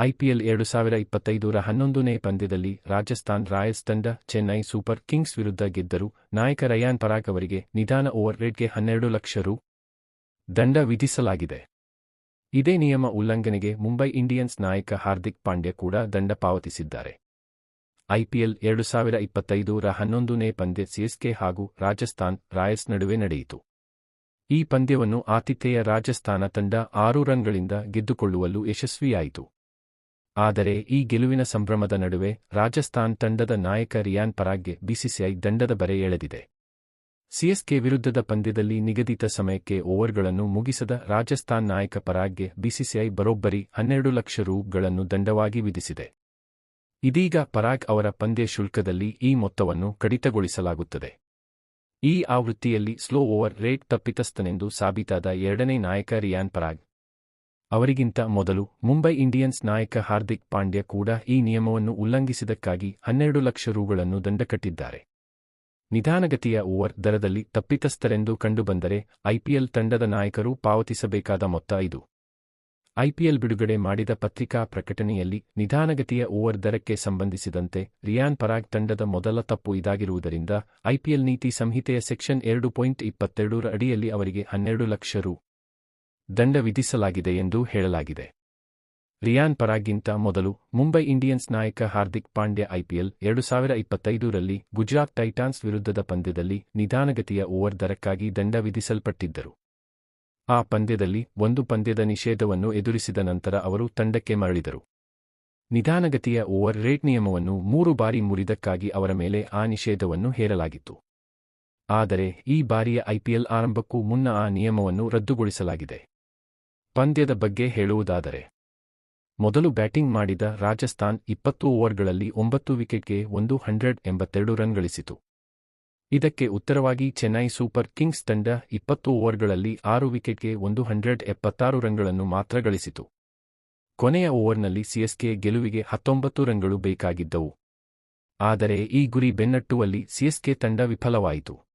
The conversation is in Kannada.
ಐಪಿಎಲ್ ಎರಡು ಸಾವಿರ ಇಪ್ಪತ್ತೈದರ ಹನ್ನೊಂದನೇ ಪಂದ್ಯದಲ್ಲಿ ರಾಜಸ್ಥಾನ್ ರಾಯಲ್ಸ್ ತಂಡ ಚೆನ್ನೈ ಸೂಪರ್ ಕಿಂಗ್ಸ್ ವಿರುದ್ಧ ಗೆದ್ದರು. ನಾಯಕ ರಯಾನ್ ಪರಾಗ್ ಅವರಿಗೆ ನಿಧಾನ ಓವರ್ ರೇಟ್ಗೆ ಹನ್ನೆರಡು ಲಕ್ಷ ರು ದಂಡ ವಿಧಿಸಲಾಗಿದೆ. ಇದೇ ನಿಯಮ ಉಲ್ಲಂಘನೆಗೆ ಮುಂಬೈ ಇಂಡಿಯನ್ಸ್ ನಾಯಕ ಹಾರ್ದಿಕ್ ಪಾಂಡ್ಯ ಕೂಡ ದಂಡ ಪಾವತಿಸಿದ್ದಾರೆ. ಐಪಿಎಲ್ ಎರಡು ಸಾವಿರ ಇಪ್ಪತ್ತೈದರ ಹನ್ನೊಂದನೇ ಪಂದ್ಯ ಸಿಎಸ್ಕೆ ಹಾಗೂ ರಾಜಸ್ಥಾನ್ ರಾಯಲ್ಸ್ ನಡುವೆ ನಡೆಯಿತು. ಈ ಪಂದ್ಯವನ್ನು ಆತಿಥೇಯ ರಾಜಸ್ಥಾನ ತಂಡ ಆರು ರನ್ಗಳಿಂದ ಗೆದ್ದುಕೊಳ್ಳುವಲ್ಲೂ ಯಶಸ್ವಿಯಾಯಿತು. ಆದರೆ ಈ ಗೆಲುವಿನ ಸಂಭ್ರಮದ ನಡುವೆ ರಾಜಸ್ಥಾನ್ ತಂಡದ ನಾಯಕ ರಿಯಾನ್ ಪರಾಗ್ಗೆ ಬಿಸಿಸಿಐ ದಂಡದ ಬರೆ ಎಳೆದಿದೆ. ಸಿಎಸ್ಕೆ ವಿರುದ್ಧದ ಪಂದ್ಯದಲ್ಲಿ ನಿಗದಿತ ಸಮಯಕ್ಕೆ ಓವರ್ಗಳನ್ನು ಮುಗಿಸದ ರಾಜಸ್ಥಾನ್ ನಾಯಕ ಪರಾಗ್ಗೆ ಬಿಸಿಸಿಐ ಬರೋಬ್ಬರಿ ಹನ್ನೆರಡು ಲಕ್ಷ ರೂಗಳನ್ನು ದಂಡವಾಗಿ ವಿಧಿಸಿದೆ. ಇದೀಗ ಪರಾಗ್ ಅವರ ಪಂದ್ಯ ಶುಲ್ಕದಲ್ಲಿ ಈ ಮೊತ್ತವನ್ನು ಕಡಿತಗೊಳಿಸಲಾಗುತ್ತದೆ. ಈ ಆವೃತ್ತಿಯಲ್ಲಿ ಸ್ಲೋ ಓವರ್ ರೇಟ್ ತಪ್ಪಿತಸ್ಥನೆಂದು ಸಾಬೀತಾದ ಎರಡನೇ ನಾಯಕ ರಿಯಾನ್ ಪರಾಗ್ ಅವರಿಗಿಂತ ಮೊದಲು ಮುಂಬೈ ಇಂಡಿಯನ್ಸ್ ನಾಯಕ ಹಾರ್ದಿಕ್ ಪಾಂಡ್ಯ ಕೂಡ ಈ ನಿಯಮವನ್ನು ಉಲ್ಲಂಘಿಸಿದಕ್ಕಾಗಿ ಹನ್ನೆರಡು ಲಕ್ಷ ರೂಗಳನ್ನು ದಂಡ ಕಟ್ಟಿದ್ದಾರೆ ನಿಧಾನಗತಿಯ ಓವರ್ ದರದಲ್ಲಿ ತಪ್ಪಿತಸ್ಥರೆಂದು ಕಂಡುಬಂದರೆ ಐಪಿಎಲ್ ತಂಡದ ನಾಯಕರು ಪಾವತಿಸಬೇಕಾದ ಮೊತ್ತ ಇದು. ಐಪಿಎಲ್ ಬಿಡುಗಡೆ ಮಾಡಿದ ಪತ್ರಿಕಾ ಪ್ರಕಟಣೆಯಲ್ಲಿ ನಿಧಾನಗತಿಯ ಓವರ್ ದರಕ್ಕೆ ಸಂಬಂಧಿಸಿದಂತೆ ರಿಯಾನ್ ಪರಾಗ್ ತಂಡದ ಮೊದಲ ತಪ್ಪು ಇದಾಗಿರುವುದರಿಂದ ಐಪಿಎಲ್ ನೀತಿ ಸಂಹಿತೆಯ ಸೆಕ್ಷನ್ ಎರಡು ಪಾಯಿಂಟ್ ಇಪ್ಪತ್ತೆರಡರ ಅಡಿಯಲ್ಲಿ ಅವರಿಗೆ ಹನ್ನೆರಡು ಲಕ್ಷ ರು ದಂಡ ವಿಧಿಸಲಾಗಿದೆ ಎಂದು ಹೇಳಲಾಗಿದೆ. ರಿಯಾನ್ ಪರಾಗ್ಗಿಂತ ಮೊದಲು ಮುಂಬೈ ಇಂಡಿಯನ್ಸ್ ನಾಯಕ ಹಾರ್ದಿಕ್ ಪಾಂಡ್ಯ ಐಪಿಎಲ್ ಎರಡು ಸಾವಿರ ಇಪ್ಪತ್ತೈದರಲ್ಲಿ ಗುಜರಾತ್ ಟೈಟಾನ್ಸ್ ವಿರುದ್ಧದ ಪಂದ್ಯದಲ್ಲಿ ನಿಧಾನಗತಿಯ ಓವರ್ ದರಕ್ಕಾಗಿ ದಂಡ ವಿಧಿಸಲ್ಪಟ್ಟಿದ್ದರು. ಆ ಪಂದ್ಯದಲ್ಲಿ ಒಂದು ಪಂದ್ಯದ ನಿಷೇಧವನ್ನು ಎದುರಿಸಿದ ನಂತರ ಅವರು ತಂಡಕ್ಕೆ ಮರಳಿದರು. ನಿಧಾನಗತಿಯ ಓವರ್ ರೇಟ್ ನಿಯಮವನ್ನು ಮೂರು ಬಾರಿ ಮುರಿದಕ್ಕಾಗಿ ಅವರ ಮೇಲೆ ಆ ನಿಷೇಧವನ್ನು ಹೇರಲಾಗಿತ್ತು. ಆದರೆ ಈ ಬಾರಿಯ ಐಪಿಎಲ್ ಆರಂಭಕ್ಕೂ ಮುನ್ನ ಆ ನಿಯಮವನ್ನು ರದ್ದುಗೊಳಿಸಲಾಗಿದೆ. ಪಂದ್ಯದ ಬಗ್ಗೆ ಹೇಳುವುದಾದರೆ, ಮೊದಲು ಬ್ಯಾಟಿಂಗ್ ಮಾಡಿದ ರಾಜಸ್ಥಾನ್ ಇಪ್ಪತ್ತು ಓವರ್ಗಳಲ್ಲಿ ಒಂಬತ್ತು ವಿಕೆಟ್ಗೆ ಒಂದು ಹಂಡ್ರೆಡ್ ಎಂಬತ್ತೆರಡು ರನ್ ಗಳಿಸಿತು. ಇದಕ್ಕೆ ಉತ್ತರವಾಗಿ ಚೆನ್ನೈ ಸೂಪರ್ ಕಿಂಗ್ಸ್ ತಂಡ ಇಪ್ಪತ್ತು ಓವರ್ಗಳಲ್ಲಿ ಆರು ವಿಕೆಟ್ಗೆ ಒಂದು ಹಂಡ್ರೆಡ್ ಎಪ್ಪತ್ತಾರು ರನ್ಗಳನ್ನು ಮಾತ್ರ ಗಳಿಸಿತು. ಕೊನೆಯ ಓವರ್ನಲ್ಲಿ ಸಿಎಸ್ಕೆ ಗೆಲುವಿಗೆ ಹತ್ತೊಂಬತ್ತು ರನ್ಗಳು ಬೇಕಾಗಿದ್ದವು. ಆದರೆ ಈ ಗುರಿ ಬೆನ್ನಟ್ಟುವಲ್ಲಿ ಸಿಎಸ್ಕೆ ತಂಡ ವಿಫಲವಾಯಿತು.